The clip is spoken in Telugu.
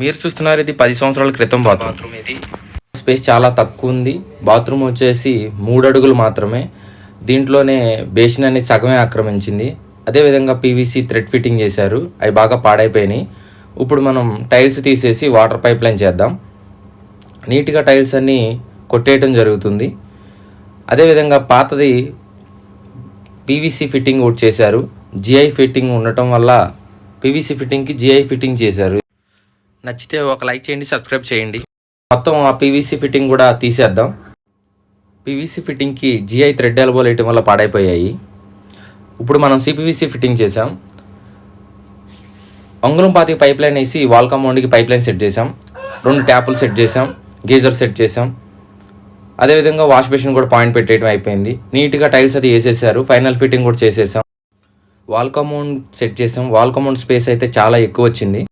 మీరు చూస్తున్నారు ఇది పది సంవత్సరాల క్రితం బాత్రూమ్. ఇది. స్పేస్ చాలా తక్కువ ఉంది. బాత్రూమ్ వచ్చేసి మూడు అడుగులు మాత్రమే. దీంట్లోనే బేసిన్ అనేది సగమే ఆక్రమించింది. అదేవిధంగా పీవీసీ థ్రెడ్ ఫిట్టింగ్ చేశారు. అవి బాగా పాడైపోయినాయి. ఇప్పుడు మనం టైల్స్ తీసేసి వాటర్ పైప్ లైన్ చేద్దాం. నీట్గా టైల్స్ అన్నీ కొట్టేయటం జరుగుతుంది. అదేవిధంగా పాతది పీవీసీ ఫిట్టింగ్ ఒకటి చేశారు. జిఐ ఫిట్టింగ్ ఉండటం వల్ల పీవీసీ ఫిట్టింగ్కి జిఐ ఫిట్టింగ్ చేశారు. నచ్చితే ఒక లైక్ చేయండి సబ్స్క్రైబ్ చేయండి. మొత్తం ఆ పీవీసీ ఫిట్టింగ్ కూడా తీసేద్దాం. పీవీసీ ఫిట్టింగ్కి జిఐ థ్రెడ్ ఎల్బోలు వేయటం వల్ల పాడైపోయాయి. ఇప్పుడు మనం సిపివిసి ఫిట్టింగ్ చేసాం అంగుళం పాతికి పైప్ లైన్ వేసి వాల్ కాంపౌండ్కి పైప్ లైన్ సెట్ చేసాం రెండు ట్యాపులు సెట్ చేసాం గీజర్ సెట్ చేసాం అదేవిధంగా వాష్ బేసిన్ కూడా పాయింట్ పెట్టేయడం అయిపోయింది. నీట్గా టైల్స్ అది వేసేసారు. ఫైనల్ ఫిట్టింగ్ కూడా చేసేసాం. వాల్ కాంపౌండ్ సెట్ చేసాం వాల్ కాంపౌండ్ స్పేస్ అయితే చాలా ఎక్కువ వచ్చింది.